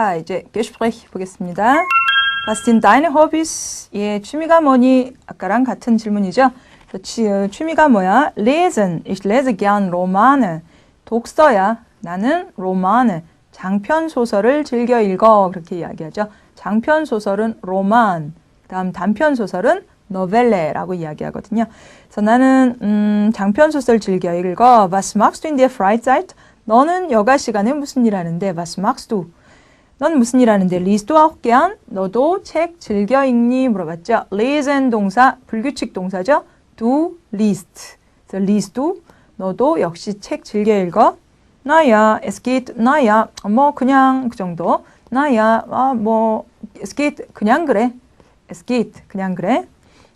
자, 이제 Gespräch 보겠습니다. Sind deine Hobbys? 예, 취미가 뭐니? 아까랑 같은 질문이죠. 취, 어, 취미가 뭐야? Lesen. Ich lese gern Romane. 독서야. 나는 Romane. 장편 소설을 즐겨 읽어. 그렇게 이야기하죠. 장편 소설은 로만. 다음 단편 소설은 노벨레라고 이야기하거든요. 그래서 나는 음, 장편 소설 즐겨 읽어. Was machst du in der Freizeit? 너는 여가 시간에 무슨 일 하는데? Was machst du? 넌 무슨 일 하는데? Liest du auch gern? 너도 책 즐겨 읽니? 물어봤죠. lesen 동사, 불규칙 동사죠. 그래서 liest du? 너도 역시 책 즐겨 읽어. 나야, geht, 나야, 뭐 그냥 그 정도. 나야, 아, 뭐 es geht, 그냥 그래. geht, 그냥 그래.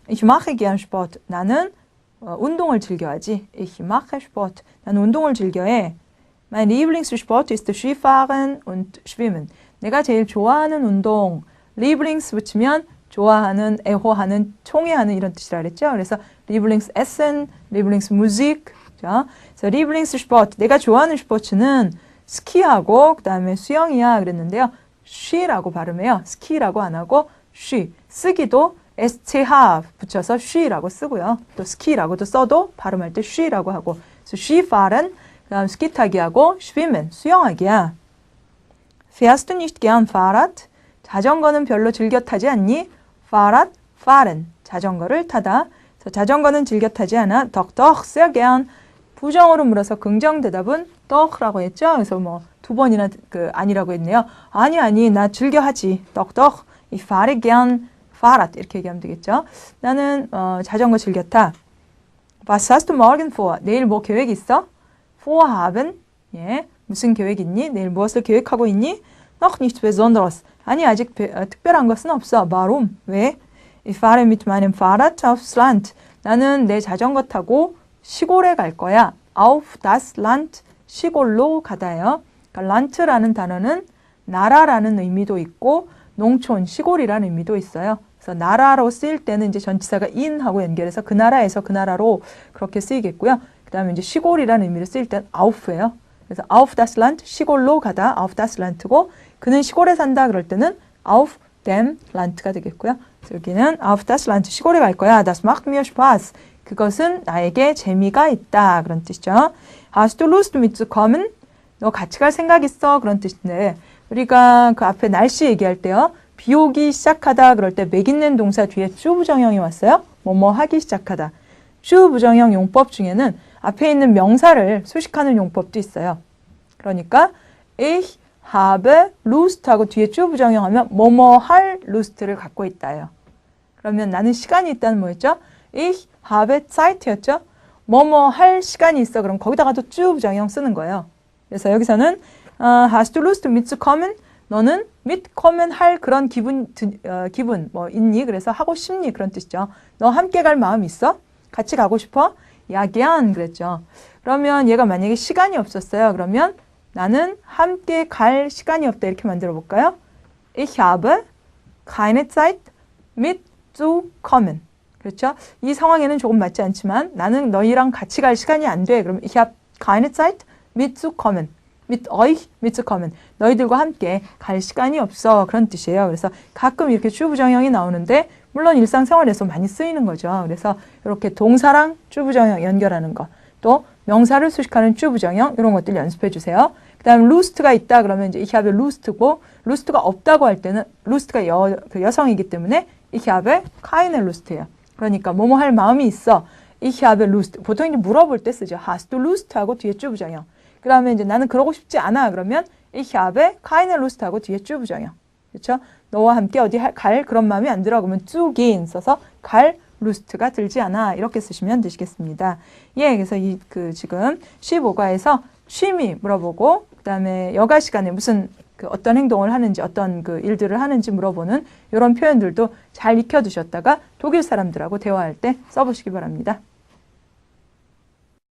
Ich mache gern Sport. 나는 어, 운동을 즐겨하지. Ich mache Sport. 나는 운동을 즐겨해. Mein Lieblingssport ist Skifahren und Schwimmen. 내가 제일 좋아하는 운동. Lieblings 붙이면 좋아하는, 애호하는, 총애하는 이런 뜻이라 그랬죠. 그래서 Lieblingsessen, Lieblingsmusik. 자, 그래서 Lieblingssport. 내가 좋아하는 스포츠는 스키하고 그다음에 수영이야 그랬는데요. 쉬라고 발음해요. 스키라고 안 하고 쉬. 쓰기도 sh 붙여서 쉬라고 쓰고요. 또 스키라고도 써도 발음할 때 쉬라고 하고. 그래서 Skifahren 그다음 스키 타기하고 schwimmen 수영하기야. Fährst du nicht gern Fahrrad? 자전거는 별로 즐겨 타지 않니? Fahrrad, fahren. 자전거를 타다. 자전거는 즐겨 타지 않아. Doch, doch, sehr gern. 부정으로 물어서 긍정 대답은 doch라고 했죠. 그래서 뭐 두 번이나 그 아니라고 했네요. 아니 아니 나 즐겨 하지. Doch, doch. Ich fahre gern Fahrrad 이렇게 얘기하면 되겠죠. 나는 어, 자전거 즐겨 타. Was hast du morgen vor? 내일 뭐 계획 있어? Vorhaben. 예. 무슨 계획 있니? 내일 무엇을 계획하고 있니? Noch nichts Besonderes. 아니 아직 배, 어, 특별한 것은 없어. Warum? 왜? Ich fahre mit meinem Fahrrad aufs Land. 나는 내 자전거 타고 시골에 갈 거야. Auf das Land. 시골로 가다요. 그러니까 Land라는 단어는 나라라는 의미도 있고 농촌, 시골이라는 의미도 있어요. 그래서 나라로 쓰일 때는 이제 전치사가 in하고 연결해서 그 나라에서 그 나라로 그렇게 쓰이겠고요. 그 다음에 이제 시골이라는 의미로 쓰일 때는 auf예요. 그래서 auf das Land, 시골로 가다, auf das Land고, 그는 시골에 산다 그럴 때는 auf dem Land가 되겠고요. 여기는 auf das Land, 시골에 갈 거야. Das macht mir Spaß. 그것은 나에게 재미가 있다. 그런 뜻이죠. Hast du Lust mitzukommen? 너 같이 갈 생각 있어? 그런 뜻인데, 우리가 그 앞에 날씨 얘기할 때요. 비 오기 시작하다 그럴 때 맥 있는 동사 뒤에 주 부정형이 왔어요. 뭐뭐 하기 시작하다. 주 부정형 용법 중에는 앞에 있는 명사를 수식하는 용법도 있어요. 그러니까 ich habe Lust 하고 뒤에 주 부정형 하면 뭐뭐 할 Lust를 갖고 있다요. 그러면 나는 시간이 있다는 뭐였죠? ich habe Zeit였죠? 뭐뭐 할 시간이 있어. 그럼 거기다가도 주 부정형 쓰는 거예요. 그래서 여기서는 어, hast du Lust mitzukommen? 너는 mitkommen 할 그런 기분 어, 기분 뭐 있니? 그래서 하고 싶니? 그런 뜻이죠. 너 함께 갈 마음 있어? 같이 가고 싶어? 야 gern 그랬죠. 그러면 얘가 만약에 시간이 없었어요. 그러면 나는 함께 갈 시간이 없다 이렇게 만들어 볼까요? Ich habe keine Zeit mitzukommen. 그렇죠? 이 상황에는 조금 맞지 않지만 나는 너희랑 같이 갈 시간이 안 돼. 그럼 ich habe keine Zeit mitzukommen. mit euch mitzukommen. 너희들과 함께 갈 시간이 없어. 그런 뜻이에요. 그래서 가끔 이렇게 주부정형이 나오는데 물론 일상생활에서 많이 쓰이는 거죠. 그래서 이렇게 동사랑 주부정형 연결하는 거. 또 명사를 수식하는 주부정형 이런 것들 연습해 주세요. 그다음 루스트가 있다 그러면 이제 habe 루스트고 루스트가 없다고 할 때는 루스트가 여, 그 여성이기 때문에 habe keine Lust예요. 그러니까 뭐뭐 할 마음이 있어. habe Lust. 보통 이제 물어볼 때 쓰죠. hast du Lust 하고 뒤에 주부정형. 그러면 이제 나는 그러고 싶지 않아. 그러면 ich habe keine Lust 하고 뒤에 주부정형. 그렇죠? 너와 함께 어디 갈 그런 마음이 안 들어. 그러면 gehen 써서 갈 루스트가 들지 않아. 이렇게 쓰시면 되시겠습니다. 예, 그래서 이 그 지금 15과에서 취미 물어보고 그다음에 여가 시간에 무슨 그 어떤 행동을 하는지 어떤 그 일들을 하는지 물어보는 이런 표현들도 잘 익혀 두셨다가 독일 사람들하고 대화할 때 써보시기 바랍니다.